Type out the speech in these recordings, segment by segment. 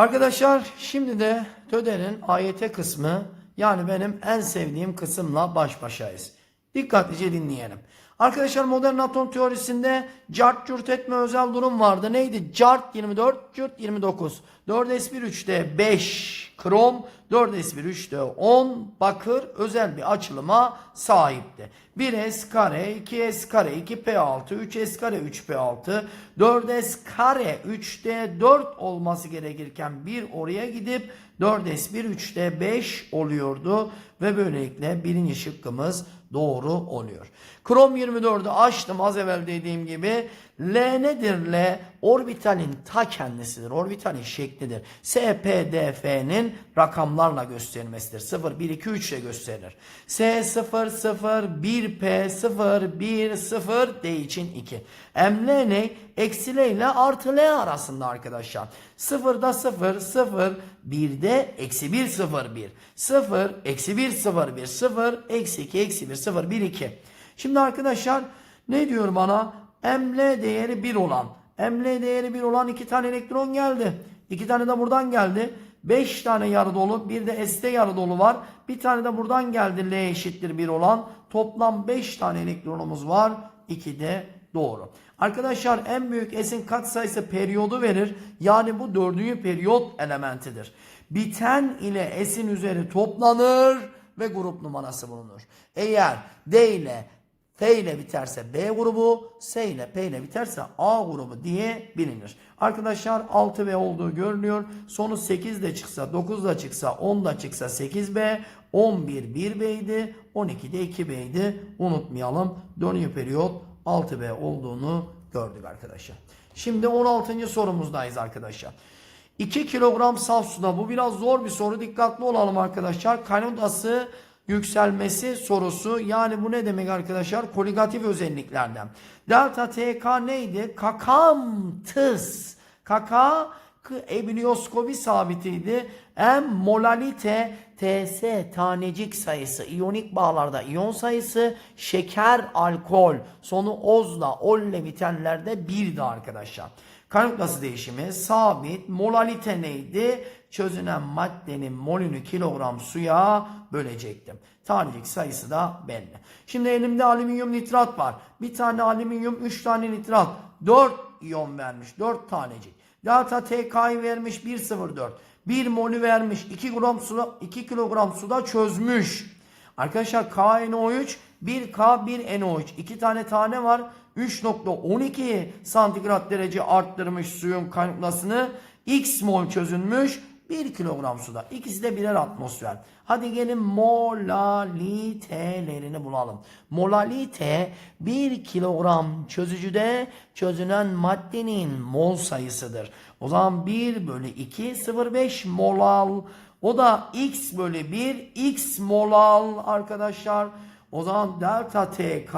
Arkadaşlar şimdi de TÖDE'nin AYT kısmı yani benim en sevdiğim kısımla baş başayız. Dikkatlice dinleyelim. Arkadaşlar modern atom teorisinde cart cürt etme özel durum vardı. Neydi? Cart 24, cürt 29. 4s1 3'te 5 krom, 4s1 3'te 10 bakır özel bir açılıma sahipti. 1s kare, 2s kare, 2p6, 3s kare, 3p6, 4s kare 3'te 4 olması gerekirken bir oraya gidip 4s1 3'te 5 oluyordu ve böylelikle birinci şıkkımız doğru oluyor. Krom 24'ü açtım az evvel dediğim gibi. L nedir L? Orbitalin ta kendisidir. Orbitalin şeklidir. SPDF'nin rakamlarla gösterilmesidir. 0, 1, 2, 3 ile gösterilir. S 0, 0, 1P 0, 1, 0 D için 2. M L ne? Eksi L ile artı L arasında arkadaşlar. 0'da 0, 0, 1'de eksi 1, 0, 1. 0, eksi 1, 0, 1, 0, eksi 2, eksi 1, 0, 1, 2. Şimdi arkadaşlar ne diyor bana? ML değeri 1 olan. ML değeri 1 olan 2 tane elektron geldi. 2 tane de buradan geldi. 5 tane yarı dolu bir de S'te yarı dolu var. Bir tane de buradan geldi L eşittir 1 olan. Toplam 5 tane elektronumuz var. 2 de doğru. Arkadaşlar en büyük S'in katsayısı periyodu verir. Yani bu dördüncü periyot elementidir. Biten ile S'in üzeri toplanır ve grup numarası bulunur. Eğer D ile F ile biterse B grubu, S ile P ile biterse A grubu diye bilinir. Arkadaşlar 6B olduğu görünüyor. Sonu 8 de çıksa, 9 da çıksa, 10 da çıksa 8B, 11 1B idi, 12 de 2B idi. Unutmayalım. Dönüyor periyot 6B olduğunu gördük arkadaşlar. Şimdi 16. sorumuzdayız arkadaşlar. 2 kilogram saf suda bu biraz zor bir soru dikkatli olalım arkadaşlar. Kanodası yükselmesi sorusu yani bu ne demek arkadaşlar? Koligatif özelliklerden. Delta TK neydi? Kakamtıs. Kaka ebilioskopi sabitiydi. M molalite TS tanecik sayısı, iyonik bağlarda iyon sayısı, şeker, alkol, sonu ozla, olle bitenlerde 1'di arkadaşlar. Nasıl değişimi sabit. Molalite neydi? Çözünen maddenin molünü kilogram suya bölecektim. Tanecik sayısı da belli. Şimdi elimde alüminyum nitrat var. Bir tane alüminyum, 3 tane nitrat. 4 iyon vermiş. 4 tanecik. Delta TK'yı vermiş 1,04. 1 molü vermiş. 2 gram suda 2 kilogram suda çözmüş. Arkadaşlar KNO3 1K 1NO3 iki tane tane var. 3.12 santigrat derece arttırmış suyun kaynaklasını. X mol çözülmüş 1 kilogram suda. İkisi de birer atmosfer. Hadi gelin molalitelerini bulalım. Molalite 1 kilogram çözücüde çözünen maddenin mol sayısıdır. O zaman 1 bölü 2 0,5 molal. O da x bölü 1 x molal arkadaşlar. O zaman delta TK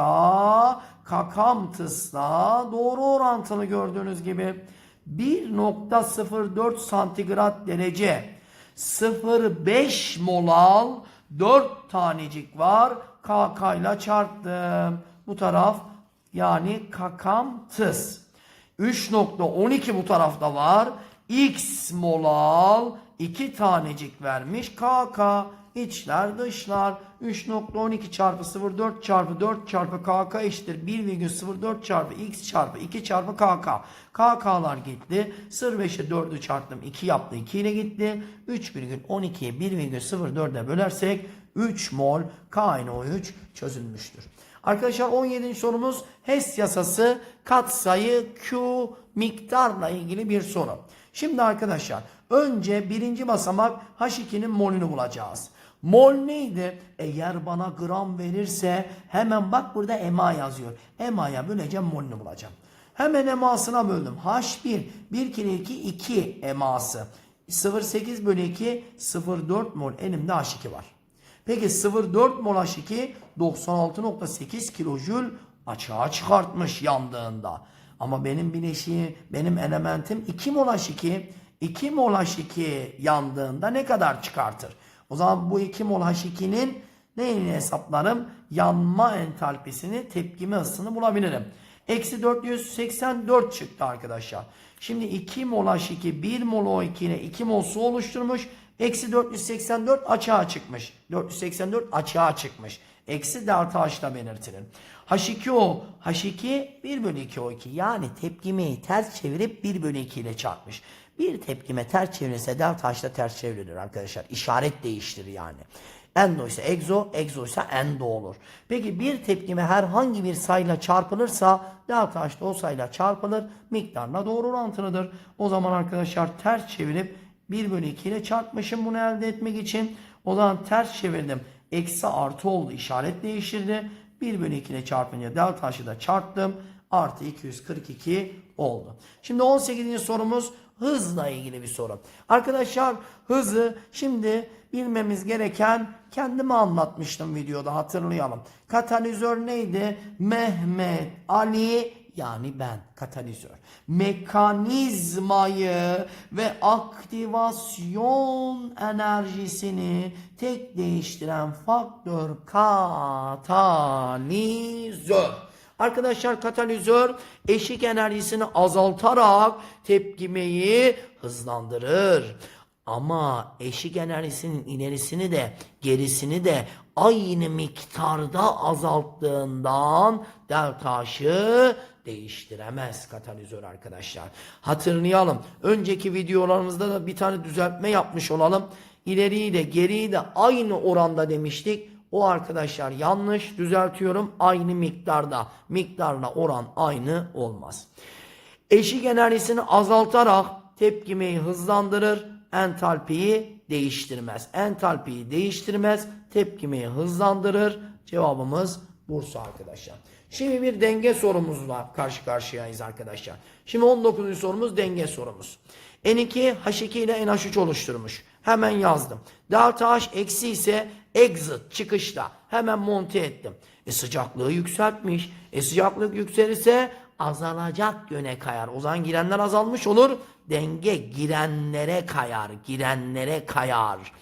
kakamtısla doğru orantılı gördüğünüz gibi 1.04 santigrat derece 0.5 molal 4 tanecik var. KK ile çarptım. Bu taraf yani kakamtıs. 3.12 bu tarafta var. X molal 2 tanecik vermiş. KK içler dışlar 3.12 çarpı 0.4 çarpı 4 çarpı KK eşittir 1,04 çarpı X çarpı 2 çarpı KK. KK'lar gitti. 0.5'e 4'ü çarptım 2 yaptı 2 ile gitti. 3,12'ye 1,04'e bölersek 3 mol KNO3 çözülmüştür. Arkadaşlar 17. sorumuz HES yasası katsayı Q miktarla ilgili bir soru. Şimdi arkadaşlar önce birinci basamak H2'nin molünü bulacağız. Mol neydi? Eğer bana gram verirse hemen bak burada EMA yazıyor. EMA'ya böleceğim molünü bulacağım. Hemen EMA'sına böldüm. H1 1 kere 2 2 EMA'sı. 0,8 bölü 2 0,4 mol elimde H2 var. Peki 0,4 mol H2 96,8 kilojül açığa çıkartmış yandığında. Ama benim bileşiği, benim elementim 2 mol H2. 2 mol H2 yandığında ne kadar çıkartır? O zaman bu 2 mol H2'nin neyini hesaplarım? Yanma entalpisini, tepkime ısısını bulabilirim. Eksi 484 çıktı arkadaşlar. Şimdi 2 mol H2 1 mol O2 ile 2 mol su oluşturmuş. Eksi 484 açığa çıkmış. 484 açığa çıkmış. Eksi delta H'da belirtilir. H2O, H2 1 bölü 2 O2. Yani tepkimeyi ters çevirip 1 bölü 2 ile çarpmış. Bir tepkime ters çevirirse delta H'da ters çevrilir arkadaşlar. İşaret değiştir yani. Endo ise egzo, egzo ise endo olur. Peki bir tepkime herhangi bir sayıyla çarpılırsa delta H da o sayıyla çarpılır. Miktarla doğru orantılıdır. O zaman arkadaşlar ters çevirip 1 bölü 2 ile çarpmışım bunu elde etmek için. O zaman ters çevirdim. Eksi artı oldu. işaret değiştirdi. 1 bölü 2 ile çarpınca delta H'ı da çarptım. Artı 242 oldu. Şimdi 18. sorumuz hızla ilgili bir soru. Arkadaşlar hızı şimdi bilmemiz gereken kendime anlatmıştım videoda hatırlayalım. Katalizör neydi? Mehmet Ali yani ben katalizör. Mekanizmayı ve aktivasyon enerjisini tek değiştiren faktör katalizör. Arkadaşlar katalizör eşik enerjisini azaltarak tepkimeyi hızlandırır. Ama eşik enerjisinin ilerisini de gerisini de aynı miktarda azalttığından delta H'ı değiştiremez katalizör arkadaşlar. Hatırlayalım. Önceki videolarımızda da bir tane düzeltme yapmış olalım. İleriyi de geriyi de aynı oranda demiştik. O arkadaşlar yanlış düzeltiyorum. Aynı miktarda. Miktarla oran aynı olmaz. Eşik enerjisini azaltarak tepkimeyi hızlandırır. Entalpiyi değiştirmez. Entalpiyi değiştirmez. Tepkimeyi hızlandırır. Cevabımız Bursa arkadaşlar. Şimdi bir denge sorumuzla karşı karşıyayız arkadaşlar. Şimdi 19. sorumuz denge sorumuz. N2 H2 ile NH3 oluşturmuş. Hemen yazdım. Delta H eksi ise exit çıkışta. Hemen monte ettim. E sıcaklığı yükseltmiş. E sıcaklık yükselirse azalacak yöne kayar. O zaman girenler azalmış olur. Denge girenlere kayar. Girenlere kayar.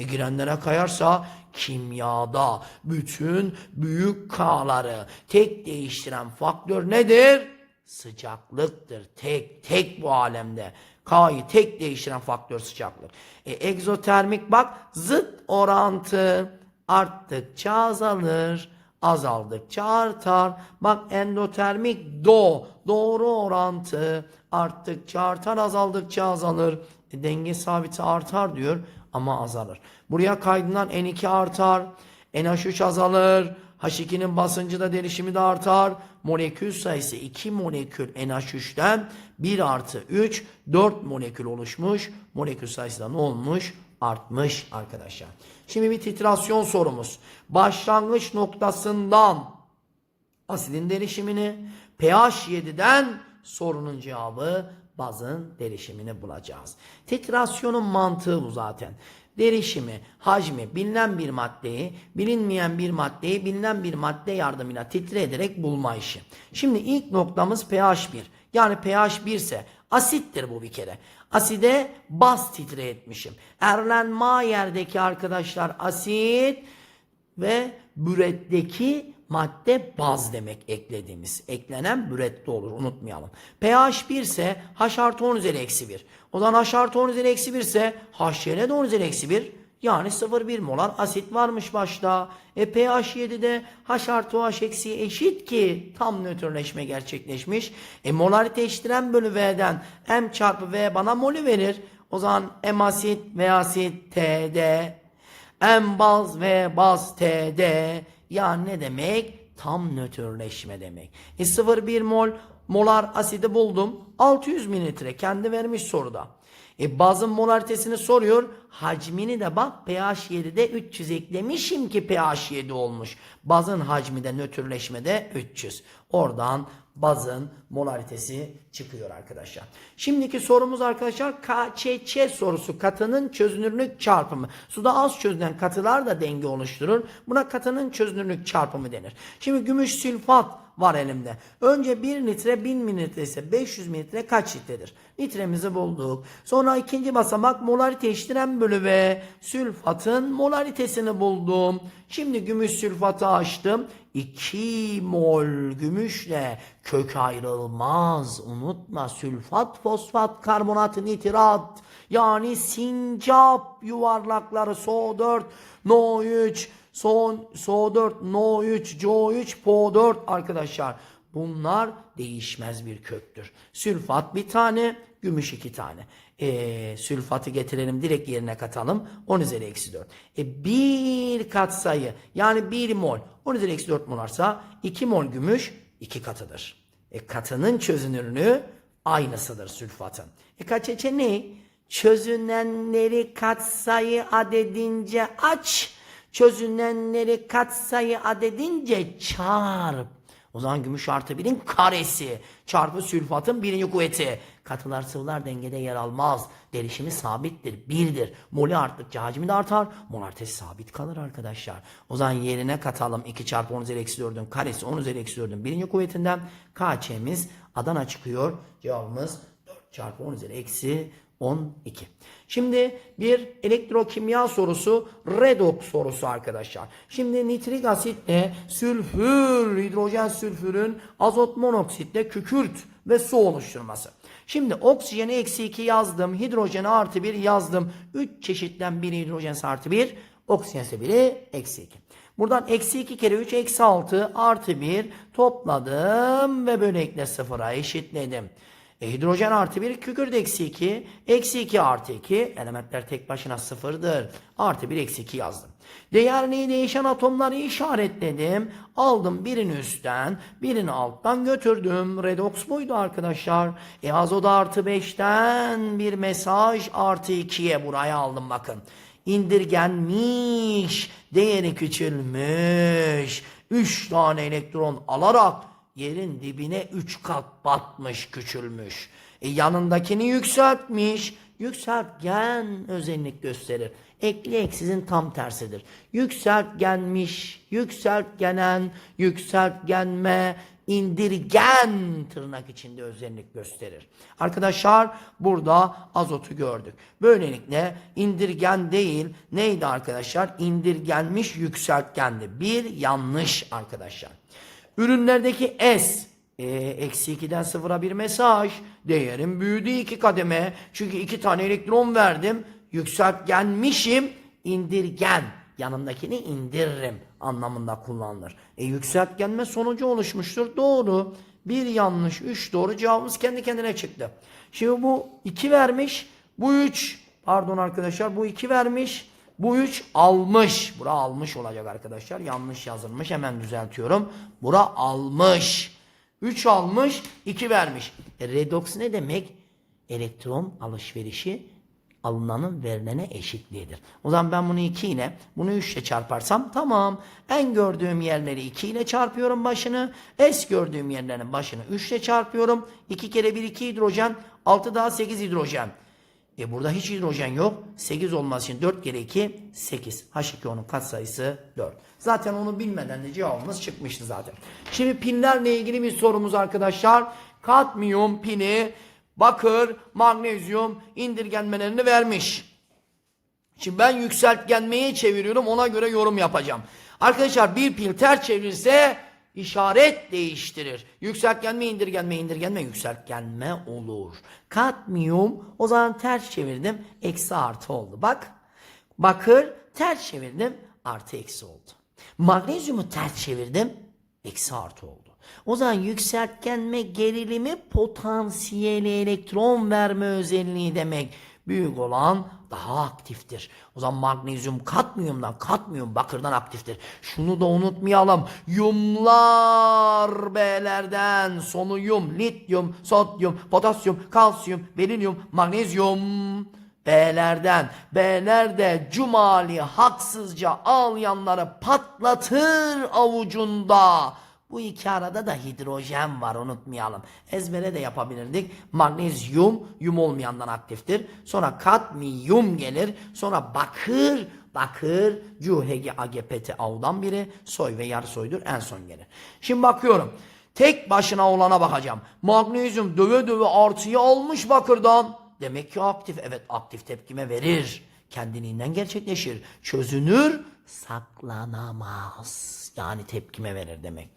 E girenlere kayarsa kimyada bütün büyük K'ları tek değiştiren faktör nedir? Sıcaklıktır. Tek tek bu alemde. K'yı tek değiştiren faktör sıcaklık. E, egzotermik bak zıt orantı arttıkça azalır. Azaldıkça artar. Bak endotermik do doğru orantı arttıkça artar azaldıkça azalır. E, denge sabiti artar diyor ama azalır. Buraya kaydından N2 artar. NH3 azalır. H2'nin basıncı da derişimi de artar. Molekül sayısı 2 molekül NH3'ten 1 artı 3 4 molekül oluşmuş. Molekül sayısı da ne olmuş? Artmış arkadaşlar. Şimdi bir titrasyon sorumuz. Başlangıç noktasından asidin derişimini pH 7'den sorunun cevabı bazın derişimini bulacağız. Titrasyonun mantığı bu zaten. Derişimi, hacmi bilinen bir maddeyi, bilinmeyen bir maddeyi bilinen bir madde yardımıyla titre ederek bulma işi. Şimdi ilk noktamız pH 1. Yani pH 1 ise asittir bu bir kere. Aside baz titre etmişim. Erlen Mayer'deki arkadaşlar asit ve büretteki madde baz demek eklediğimiz. Eklenen bürette olur unutmayalım. pH 1 ise H artı 10 üzeri eksi 1. O zaman H artı 10 üzeri eksi 1 ise HCl de 10 üzeri eksi 1. Yani 0,1 molar asit varmış başta. E pH 7'de H artı OH eksi eşit ki tam nötrleşme gerçekleşmiş. E molarite eşittiren bölü V'den M çarpı V bana molü verir. O zaman M asit V asit TD M baz ve baz TD yani ne demek? Tam nötrleşme demek. E 0,1 mol molar asidi buldum. 600 mililitre kendi vermiş soruda. E bazın molaritesini soruyor. Hacmini de bak pH 7'de 300 eklemişim ki pH 7 olmuş. Bazın hacmi de nötrleşmede 300. Oradan bazın molaritesi çıkıyor arkadaşlar. Şimdiki sorumuz arkadaşlar KÇÇ sorusu. Katının çözünürlük çarpımı. Suda az çözünen katılar da denge oluşturur. Buna katının çözünürlük çarpımı denir. Şimdi gümüş sülfat var elimde. Önce 1 litre 1000 mililitre ise 500 mililitre kaç litredir? Litremizi bulduk. Sonra ikinci basamak molarite eşittiren bölü ve sülfatın molaritesini buldum. Şimdi gümüş sülfatı açtım. 2 mol gümüşle kök ayrılmaz. Unutma sülfat, fosfat, karbonat, nitrat yani sincap yuvarlakları SO4, NO3, son SO4, NO3, CO3, PO4 arkadaşlar. Bunlar değişmez bir köktür. Sülfat bir tane, gümüş iki tane. E, sülfatı getirelim direkt yerine katalım. 10 üzeri eksi 4. E, bir katsayı yani 1 mol 10 üzeri eksi 4 molarsa 2 mol gümüş 2 katıdır. E, katının çözünürlüğü aynısıdır sülfatın. E kaçece ne? Çözünenleri katsayı adedince aç. Çözünenleri katsayı adedince çarp. O zaman gümüş artı birin karesi çarpı sülfatın birinci kuvveti. Katılar sıvılar dengede yer almaz. Derişimi sabittir. Birdir. Molü arttıkça hacmi de artar. Molartesi sabit kalır arkadaşlar. O zaman yerine katalım. 2 çarpı 10 üzeri eksi 4'ün karesi 10 üzeri eksi 4'ün birinci kuvvetinden KÇ'miz Adana çıkıyor. Cevabımız 4 çarpı 10 üzeri eksi 12. Şimdi bir elektrokimya sorusu, redoks sorusu arkadaşlar. Şimdi nitrik asitle sülfür, hidrojen sülfürün azot monoksitle kükürt ve su oluşturması. Şimdi oksijeni eksi 2 yazdım, hidrojeni artı 1 yazdım. 3 çeşitten biri hidrojen artı 1, oksijense biri eksi 2. Buradan eksi 2 kere 3 eksi 6 artı 1 topladım ve böylelikle sıfıra eşitledim. E, hidrojen artı 1 kükürt eksi 2. Eksi 2 artı 2. Elementler tek başına sıfırdır. Artı 1 eksi 2 yazdım. Değerli değişen atomları işaretledim. Aldım birini üstten birini alttan götürdüm. Redoks buydu arkadaşlar. E azot artı 5'ten bir mesaj artı 2'ye buraya aldım bakın. İndirgenmiş. Değeri küçülmüş. 3 tane elektron alarak yerin dibine üç kat batmış, küçülmüş. E yanındakini yükseltmiş. Yükseltgen özellik gösterir. Ekli eksizin tam tersidir. Yükseltgenmiş, yükseltgenen, yükseltgenme, indirgen tırnak içinde özellik gösterir. Arkadaşlar burada azotu gördük. Böylelikle indirgen değil neydi arkadaşlar? İndirgenmiş yükseltgendi. Bir yanlış arkadaşlar. Ürünlerdeki S e, eksi 2'den 0'a bir mesaj. Değerim büyüdü iki kademe. Çünkü iki tane elektron verdim. Yükseltgenmişim. indirgen. Yanındakini indiririm anlamında kullanılır. E yükseltgenme sonucu oluşmuştur. Doğru. Bir yanlış, üç doğru. Cevabımız kendi kendine çıktı. Şimdi bu iki vermiş. Bu üç. Pardon arkadaşlar. Bu iki vermiş. Bu 3 almış. Bura almış olacak arkadaşlar. Yanlış yazılmış. Hemen düzeltiyorum. Bura almış. 3 almış, 2 vermiş. E, redoks ne demek? Elektron alışverişi alınanın verilene eşitliğidir. O zaman ben bunu 2 ile bunu 3 ile çarparsam tamam. En gördüğüm yerleri 2 ile çarpıyorum başını. S gördüğüm yerlerin başını 3 ile çarpıyorum. 2 kere 1 2 hidrojen. 6 daha 8 hidrojen. E burada hiç hidrojen yok. 8 olması için 4 kere 2 8. H2O'nun katsayısı 4. Zaten onu bilmeden de cevabımız çıkmıştı zaten. Şimdi pinlerle ilgili bir sorumuz arkadaşlar. Kadmiyum pini, bakır, magnezyum indirgenmelerini vermiş. Şimdi ben yükseltgenmeyi çeviriyorum ona göre yorum yapacağım. Arkadaşlar bir pil ters çevirirse işaret değiştirir. Yükseltgenme, indirgenme, indirgenme, yükseltgenme olur. Kadmiyum o zaman ters çevirdim. Eksi artı oldu. Bak. Bakır ters çevirdim. Artı eksi oldu. Magnezyumu ters çevirdim. Eksi artı oldu. O zaman yükseltgenme gerilimi potansiyeli elektron verme özelliği demek. Büyük olan daha aktiftir. O zaman magnezyum katmiyumdan, katmiyum bakırdan aktiftir. Şunu da unutmayalım. Yumlar B'lerden sonu yum, lityum, sodyum, potasyum, kalsiyum, berilyum, magnezyum. B'lerden. B'ler de cumali haksızca ağlayanları patlatır avucunda. Bu iki arada da hidrojen var unutmayalım. Ezbere de yapabilirdik. Magnezyum yum olmayandan aktiftir. Sonra kadmiyum gelir. Sonra bakır bakır CuHG AGPT A'dan biri soy ve yarı soydur en son gelir. Şimdi bakıyorum. Tek başına olana bakacağım. Magnezyum döve döve artıyı almış bakırdan. Demek ki aktif. Evet aktif tepkime verir. Kendiliğinden gerçekleşir. Çözünür saklanamaz. Yani tepkime verir demek.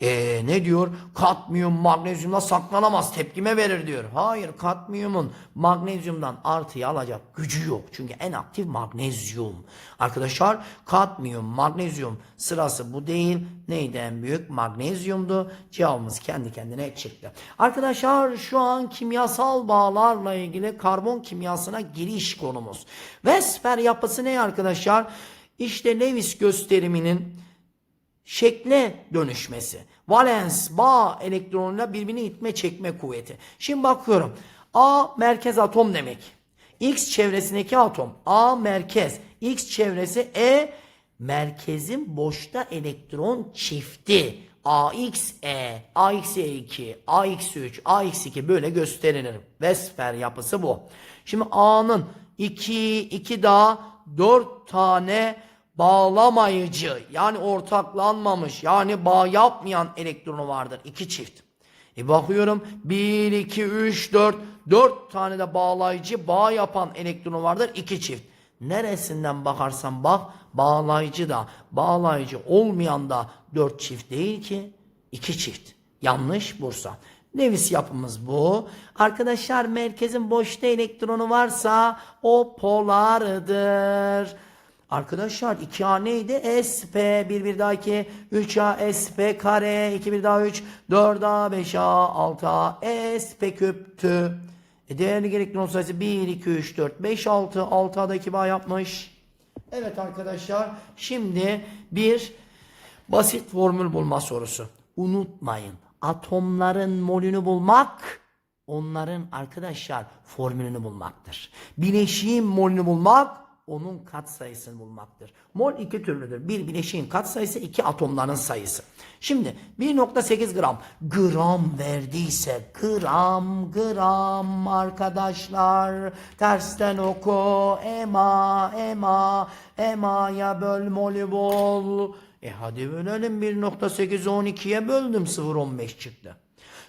Ee, ne diyor? Kadmiyum magnezyumla saklanamaz tepkime verir diyor. Hayır kadmiyumun magnezyumdan artıyı alacak gücü yok. Çünkü en aktif magnezyum. Arkadaşlar kadmiyum magnezyum sırası bu değil. Neydi en büyük? Magnezyumdu. Cevabımız kendi kendine çıktı. Arkadaşlar şu an kimyasal bağlarla ilgili karbon kimyasına giriş konumuz. Vesper yapısı ne arkadaşlar? İşte Lewis gösteriminin şekle dönüşmesi. Valens bağ elektronuyla birbirini itme çekme kuvveti. Şimdi bakıyorum. A merkez atom demek. X çevresindeki atom. A merkez. X çevresi E merkezin boşta elektron çifti. AXE, AXE2, AX3, AX2 böyle gösterilir. Vesper yapısı bu. Şimdi A'nın 2, 2 daha 4 tane bağlamayıcı yani ortaklanmamış yani bağ yapmayan elektronu vardır. iki çift. E bakıyorum 1, 2, 3, 4, 4 tane de bağlayıcı bağ yapan elektronu vardır. iki çift. Neresinden bakarsan bak bağlayıcı da bağlayıcı olmayan da 4 çift değil ki iki çift. Yanlış Bursa. Lewis yapımız bu. Arkadaşlar merkezin boşta elektronu varsa o polardır. Arkadaşlar 2A neydi? SP 1 1 daha 2 3A SP kare 2 1 daha 3 4A 5A 6A SP küptü. E değerli elektron sayısı 1 2 3 4 5 6 6A'da 2 bağ yapmış. Evet arkadaşlar şimdi bir basit formül bulma sorusu. Unutmayın atomların molünü bulmak onların arkadaşlar formülünü bulmaktır. Bileşiğin molünü bulmak onun katsayısını bulmaktır. Mol iki türlüdür. Bir bileşiğin katsayısı iki atomların sayısı. Şimdi 1.8 gram gram verdiyse gram gram arkadaşlar tersten oku ema ema ema'ya böl molü bol. E hadi bölelim 1.8'i 12'ye böldüm 0.15 çıktı.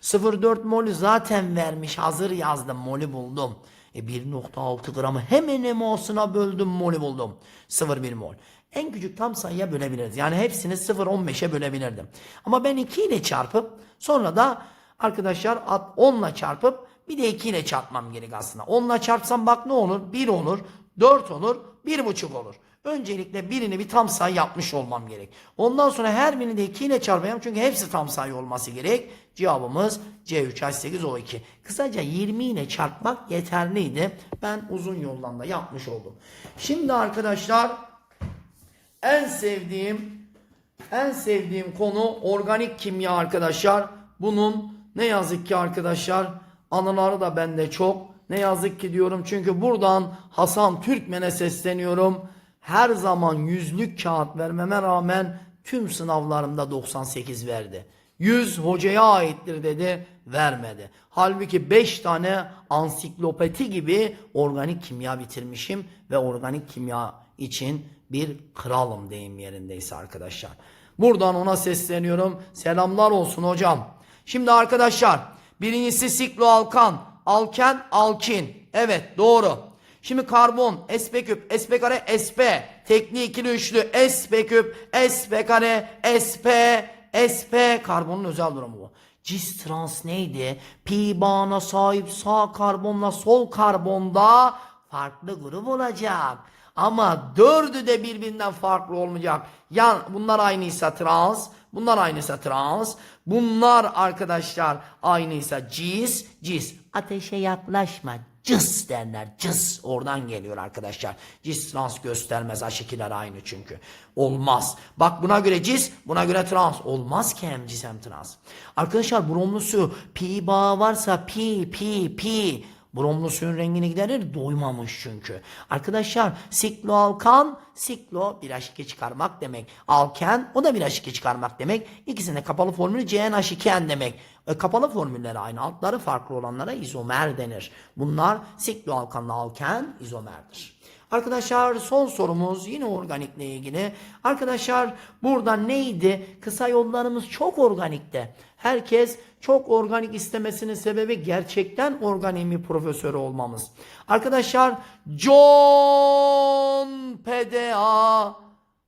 0.4 molü zaten vermiş hazır yazdım molü buldum. E 1.6 gramı hemen emosuna böldüm molü buldum. 0,1 mol. En küçük tam sayıya bölebiliriz. Yani hepsini 0,15'e bölebilirdim. Ama ben 2 ile çarpıp sonra da arkadaşlar 10 ile çarpıp bir de 2 ile çarpmam gerek aslında. 10 ile çarpsam bak ne olur? 1 olur, 4 olur, 1,5 olur. Öncelikle birini bir tam sayı yapmış olmam gerek. Ondan sonra her birini de 2 ile çarpacağım. Çünkü hepsi tam sayı olması gerek. Cevabımız C3H8O2. Kısaca 20 ile çarpmak yeterliydi. Ben uzun yoldan da yapmış oldum. Şimdi arkadaşlar en sevdiğim en sevdiğim konu organik kimya arkadaşlar. Bunun ne yazık ki arkadaşlar anıları da bende çok. Ne yazık ki diyorum çünkü buradan Hasan Türkmen'e sesleniyorum. Her zaman yüzlük kağıt vermeme rağmen tüm sınavlarımda 98 verdi. 100 hocaya aittir dedi vermedi. Halbuki 5 tane ansiklopedi gibi organik kimya bitirmişim ve organik kimya için bir kralım deyim yerindeyse arkadaşlar. Buradan ona sesleniyorum. Selamlar olsun hocam. Şimdi arkadaşlar birincisi sikloalkan, alken, alkin. Evet doğru. Şimdi karbon, sp küp, sp kare, sp. Tekli ikili üçlü, sp küp, sp kare, sp, sp. Karbonun özel durumu bu. Cis trans neydi? Pi bağına sahip sağ karbonla sol karbonda farklı grup olacak. Ama dördü de birbirinden farklı olmayacak. Yan, bunlar aynıysa trans, bunlar aynıysa trans, bunlar arkadaşlar aynıysa cis, cis. Ateşe yaklaşma, cıs derler, cıs oradan geliyor arkadaşlar. Cis trans göstermez, aşikiler aynı çünkü. Olmaz. Bak buna göre cis, buna göre trans. Olmaz ki hem cis hem trans. Arkadaşlar bromlu su, pi bağı varsa pi, pi, pi. Bromlu suyun rengini giderir doymamış çünkü. Arkadaşlar sikloalkan siklo bir H2 çıkarmak demek. Alken o da bir H2 çıkarmak demek. İkisinde kapalı formülü CnH2n demek. E, kapalı formülleri aynı altları farklı olanlara izomer denir. Bunlar sikloalkanla alken izomerdir. Arkadaşlar son sorumuz yine organikle ilgili. Arkadaşlar burada neydi? Kısa yollarımız çok organikte. Herkes çok organik istemesinin sebebi gerçekten organimi profesörü olmamız. Arkadaşlar John PDA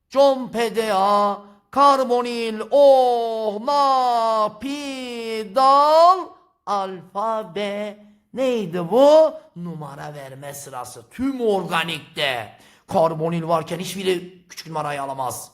compedea, karbonil, oh, ma, pi, dal, alfabe. Neydi bu? Numara verme sırası. Tüm organikte. Karbonil varken hiçbiri küçük numarayı alamaz.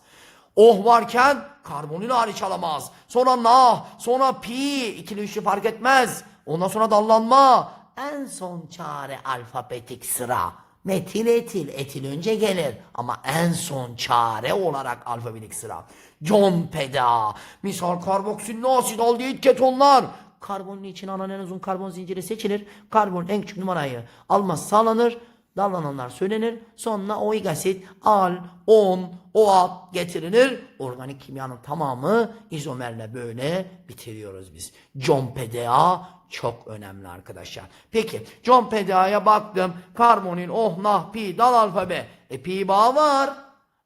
Oh varken karbonil hariç alamaz. Sonra nah, sonra pi, ikili üçlü fark etmez. Ondan sonra dallanma. En son çare alfabetik sıra. Metil etil, etil önce gelir. Ama en son çare olarak alfabetik sıra. John peda. Misal karboksilli asit aldehit ketonlar. Karbonun için alınan en uzun karbon zinciri seçilir. Karbon en küçük numarayı almaz sağlanır. Dallananlar söylenir. Sonra oik asit, al, on, oat getirilir. Organik kimyanın tamamı izomerle böyle bitiriyoruz biz. John PDA çok önemli arkadaşlar. Peki John PDA'ya baktım. Karbonil, oh, nah, pi, dal alfabe. E pi bağı var.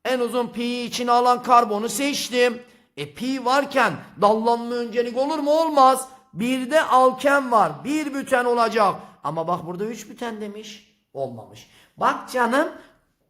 En uzun pi içine alan karbonu seçtim. E pi varken dallanma öncelik olur mu? Olmaz. Bir de alken var. Bir büten olacak. Ama bak burada üç büten demiş. Olmamış. Bak canım.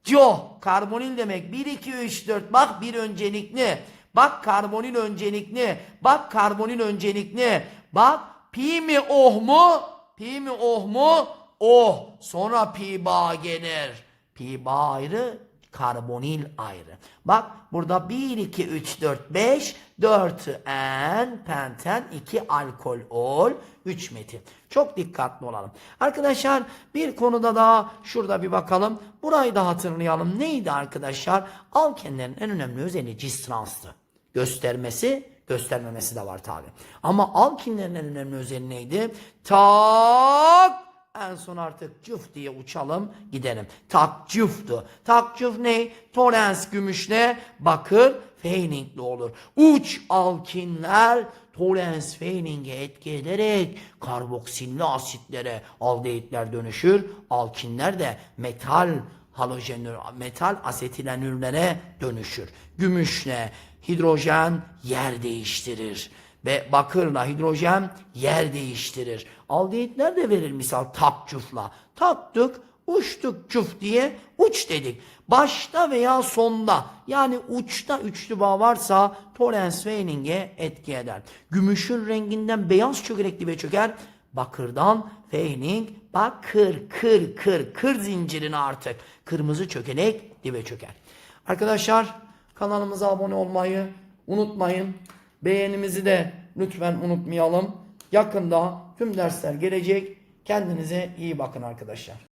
Co. Karbonil demek. 1, 2, 3, 4. Bak bir öncelikli. Bak karbonil öncelikli. Bak karbonil öncelikli. Bak pi mi oh mu? Pi mi oh mu? Oh. Sonra pi bağ gelir. Pi bağ ayrı, karbonil ayrı. Bak burada 1, 2, 3, 4, 5, 4 en, penten, 2 alkol, ol, 3 metil. Çok dikkatli olalım. Arkadaşlar bir konuda daha şurada bir bakalım. Burayı da hatırlayalım. Neydi arkadaşlar? Alkenlerin en önemli özelliği cis transtı. Göstermesi, göstermemesi de var tabi. Ama alkinlerin en önemli özelliği neydi? Tak en son artık cüf diye uçalım gidelim. Tak cüftü. Tak cüf ne? Torrens gümüşle bakır Feyningli olur. Uç alkinler Torrens Feyning'e etki ederek karboksilli asitlere aldehitler dönüşür. Alkinler de metal halojenür, metal asetilenürlere dönüşür. Gümüşle hidrojen yer değiştirir ve bakırla hidrojen yer değiştirir. Aldehitler de verir misal tak cufla. Taktık, uçtuk cuf diye uç dedik. Başta veya sonda yani uçta üçlü bağ varsa Torrens-Feyning'e etki eder. Gümüşün renginden beyaz çökelek dibe çöker. Bakırdan Feyning bakır kır kır kır zincirini artık kırmızı çökelek dibe çöker. Arkadaşlar kanalımıza abone olmayı unutmayın. Beğenimizi de lütfen unutmayalım. Yakında tüm dersler gelecek. Kendinize iyi bakın arkadaşlar.